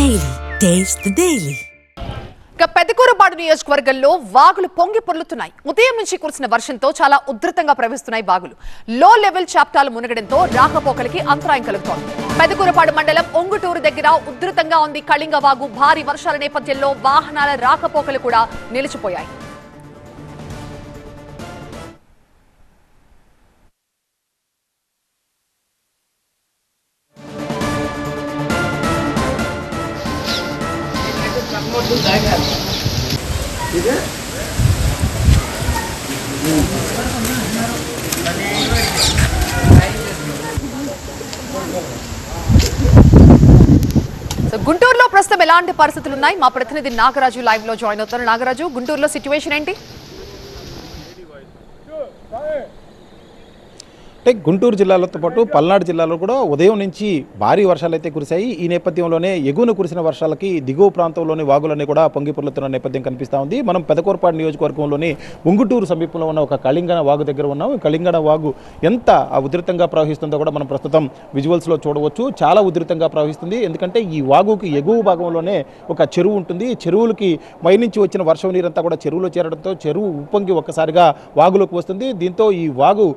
Daily taste daily ఇక పెద్దకూరపాడు నియోజకవర్గంలో వాగులు పొంగి పొర్లుతున్నాయి. ఉదయం నుంచి కురిసిన వర్షంతో చాలా ఉధృతంగా ప్రవహిస్తున్నాయి వాగులు. లో లెవెల్ చాప్టాలు మునగడంతో రాకపోకలకి అంతరాయం కలుగుతోంది. పెద్దకూరపాడు మండలం ఒంగుటూరు దగ్గర ఉధృతంగా ఉంది. కళింగ వాగు భారీ వర్షాల నేపథ్యంలో వాహనాల రాకపోకలు కూడా నిలిచిపోయాయి. సో గుంటూరులో ప్రస్తుతం ఎలాంటి పరిస్థితులు ఉన్నాయి మా ప్రతినిధి నాగరాజు లైవ్లో జాయిన్ అవుతారు. నాగరాజు గుంటూరులో సిచ్యువేషన్ ఏంటి? అంటే గుంటూరు జిల్లాలతో పాటు పల్నాడు జిల్లాలో కూడా ఉదయం నుంచి భారీ వర్షాలు అయితే కురిశాయి. ఈ నేపథ్యంలోనే ఎగువన కురిసిన వర్షాలకి దిగువ ప్రాంతంలోని వాగులన్నీ కూడా పొంగి పొర్లుతున్న నేపథ్యం కనిపిస్తూ ఉంది. మనం పెదకూరపాడు నియోజకవర్గంలోని ఉంగుటూరు సమీపంలో ఉన్న ఒక కళింగన వాగు దగ్గర ఉన్నాం ఈ కళింగన వాగు ఎంత ఉధృతంగా ప్రవహిస్తుందో కూడా మనం ప్రస్తుతం విజువల్స్లో చూడవచ్చు. చాలా ఉధృతంగా ప్రవహిస్తుంది. ఎందుకంటే ఈ వాగుకి ఎగువ భాగంలోనే ఒక చెరువు ఉంటుంది. చెరువులకి పైనుంచి వచ్చిన వర్షం నీరంతా కూడా చెరువులో చేరడంతో చెరువు ఉప్పొంగి ఒక్కసారిగా వాగులోకి వస్తుంది. దీంతో ఈ వాగు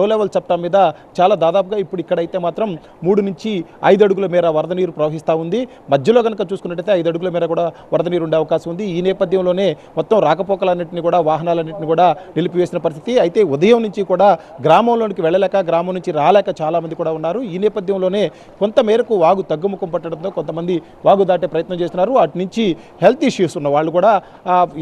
లో లెవెల్ చట్టం మీద చాలా దాదాపుగా ఇప్పుడు ఇక్కడైతే మాత్రం మూడు నుంచి ఐదు అడుగుల మేర వరద నీరు ప్రవహిస్తూ ఉంది. మధ్యలో కనుక చూసుకున్నట్టయితే ఐదు అడుగుల మేర కూడా వరద నీరు ఉండే అవకాశం ఉంది. ఈ నేపథ్యంలోనే మొత్తం రాకపోకలన్నింటినీ కూడా వాహనాలన్నింటినీ కూడా నిలిపివేసిన పరిస్థితి. అయితే ఉదయం నుంచి కూడా గ్రామంలోనికి వెళ్ళలేక గ్రామం నుంచి రాలేక చాలామంది కూడా ఉన్నారు. ఈ నేపథ్యంలోనే కొంత మేరకు వాగు తగ్గుముఖం పట్టడంతో కొంతమంది వాగు దాటే ప్రయత్నం చేస్తున్నారు. అటు నుంచి హెల్త్ ఇష్యూస్ ఉన్న వాళ్ళు కూడా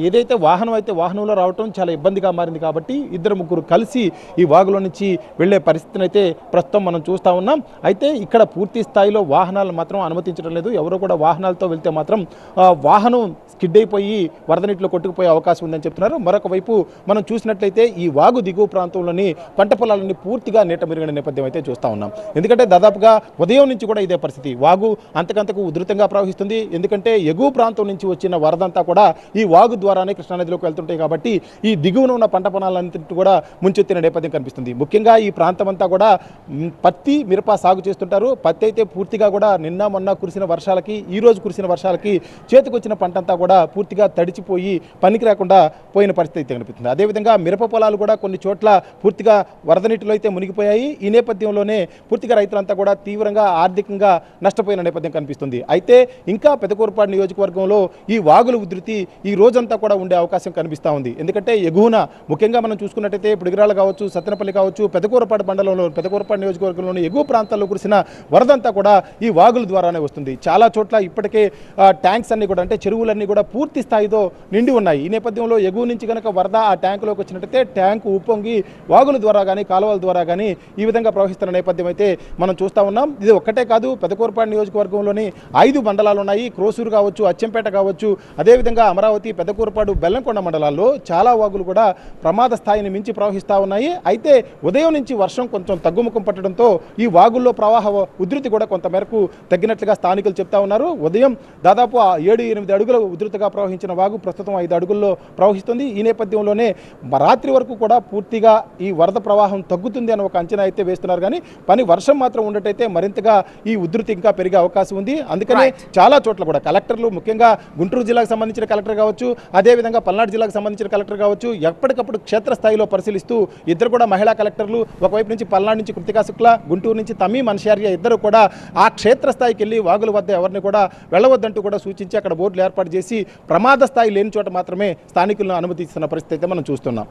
ఏదైతే వాహనం అయితే వాహనంలో రావటం చాలా ఇబ్బందిగా మారింది కాబట్టి ఇద్దరు ముగ్గురు కలిసి ఈ వాగులో నుంచి వెళ్ళే పరిస్థితిని అయితే ప్రస్తుతం మనం చూస్తూ ఉన్నాం. అయితే ఇక్కడ పూర్తి స్థాయిలో వాహనాలు మాత్రం అనుమతించడం లేదు. ఎవరు కూడా వాహనాలతో వెళ్తే మాత్రం వాహనం స్కిడ్ అయిపోయి వరద నీటిలో కొట్టుకుపోయే అవకాశం ఉందని చెప్తున్నారు. మరొక వైపు మనం చూసినట్లయితే ఈ వాగు దిగువ ప్రాంతంలోని పంట పొలాలన్నీ పూర్తిగా నీట మెరుగిన నేపథ్యం అయితే చూస్తూ ఉన్నాం. ఎందుకంటే దాదాపుగా ఉదయం నుంచి కూడా ఇదే పరిస్థితి. వాగు అంతకంతకు ఉధృతంగా ప్రవహిస్తుంది. ఎందుకంటే ఎగువ ప్రాంతం నుంచి వచ్చిన వరదంతా కూడా ఈ వాగు ద్వారానే కృష్ణానదిలోకి వెళ్తుంటాయి కాబట్టి ఈ దిగువన ఉన్న పంట పొలాలన్నింటి కూడా ముంచెత్తిన నేపథ్యం కనిపిస్తుంది. ముఖ్యంగా ఈ ప్రాంతం అంతా కూడా పత్తి మిరప సాగు చేస్తుంటారు. పత్తి అయితే పూర్తిగా కూడా నిన్న మొన్న కురిసిన వర్షాలకి ఈ రోజు కురిసిన వర్షాలకి చేతికొచ్చిన పంట అంతా కూడా పూర్తిగా తడిచిపోయి పనికి రాకుండా పోయిన పరిస్థితి అయితే కనిపిస్తుంది. అదేవిధంగా మిరప పొలాలు కూడా కొన్ని చోట్ల పూర్తిగా వరద నీటిలో అయితే మునిగిపోయాయి. ఈ నేపథ్యంలోనే పూర్తిగా రైతులంతా కూడా తీవ్రంగా ఆర్థికంగా నష్టపోయిన నేపథ్యం కనిపిస్తుంది. అయితే ఇంకా పెదకూరుపాడు నియోజకవర్గంలో ఈ వాగుల ఉధృతి ఈ రోజంతా కూడా ఉండే అవకాశం కనిపిస్తూ ఉంది. ఎందుకంటే ఎగువన ముఖ్యంగా మనం చూసుకున్నట్టయితే పిడిగిరాలు కావచ్చు సత్తెనపల్లి కావచ్చు పెదకూరపాడు మండలంలో పెదకూరపాడు నియోజకవర్గంలోని ఎగువ ప్రాంతాల్లో కురిసిన వరదంతా కూడా ఈ వాగుల ద్వారానే వస్తుంది. చాలా చోట్ల ఇప్పటికే ఆ, ట్యాంక్స్ అన్ని కూడా అంటే చెరువులన్నీ కూడా పూర్తి స్థాయితో నిండి ఉన్నాయి. ఈ నేపథ్యంలో ఎగువ నుంచి కనుక వరద ఆ ట్యాంకులోకి వచ్చినట్టయితే ట్యాంకు ఉప్పొంగి వాగుల ద్వారా కానీ కాలువల ద్వారా కానీ ఈ విధంగా ప్రవహిస్తున్న నేపథ్యం అయితే మనం చూస్తూ ఉన్నాం. ఇది ఒక్కటే కాదు పెదకూరపాడు నియోజకవర్గంలోని ఐదు మండలాలు ఉన్నాయి. క్రోసూరు కావచ్చు అచ్చంపేట కావచ్చు అదేవిధంగా అమరావతి పెదకూరపాడు బెల్లంకొండ మండలాల్లో చాలా వాగులు కూడా ప్రమాద స్థాయిని మించి ప్రవహిస్తూ ఉన్నాయి. అయితే ఉదయం నుంచి వర్షం కొంచెం తగ్గుముఖం పట్టడంతో ఈ వాగుల్లో ప్రవాహ ఉధృతి కూడా కొంత మేరకు తగ్గినట్లుగా స్థానికులు చెప్తా ఉన్నారు. ఉదయం దాదాపు ఏడు ఎనిమిది అడుగుల ఉధృతిగా ప్రవహించిన వాగు ప్రస్తుతం ఐదు అడుగుల్లో ప్రవహిస్తుంది. ఈ నేపథ్యంలోనే రాత్రి వరకు కూడా పూర్తిగా ఈ వరద ప్రవాహం తగ్గుతుంది అని ఒక అంచనా అయితే వేస్తున్నారు. కానీ పని వర్షం మాత్రం ఉండటైతే మరింతగా ఈ ఉధృతి ఇంకా పెరిగే అవకాశం ఉంది. అందుకనే చాలా చోట్ల కూడా కలెక్టర్లు ముఖ్యంగా గుంటూరు జిల్లాకు సంబంధించిన కలెక్టర్ కావచ్చు అదేవిధంగా పల్నాడు జిల్లాకు సంబంధించిన కలెక్టర్ కావచ్చు ఎప్పటికప్పుడు క్షేత్రస్థాయిలో పరిశీలిస్తూ ఇద్దరు కూడా మహిళా కలెక్టర్లు ఒకవైపు నుంచి పల్నాడు నుంచి కృతికా శుక్ల గుంటూరు నుంచి తమీం అన్షారియా ఇద్దరు కూడా ఆ క్షేత్రస్థాయికి వెళ్ళి వాగుల వద్ద ఎవరిని కూడా వెళ్ళవద్దంటూ కూడా సూచించి అక్కడ బోర్డులు ఏర్పాటు చేసి ప్రమాద స్థాయి లేని చోట మాత్రమే స్థానికులను అనుమతిస్తున్న పరిస్థితి అయితే మనం చూస్తున్నాం.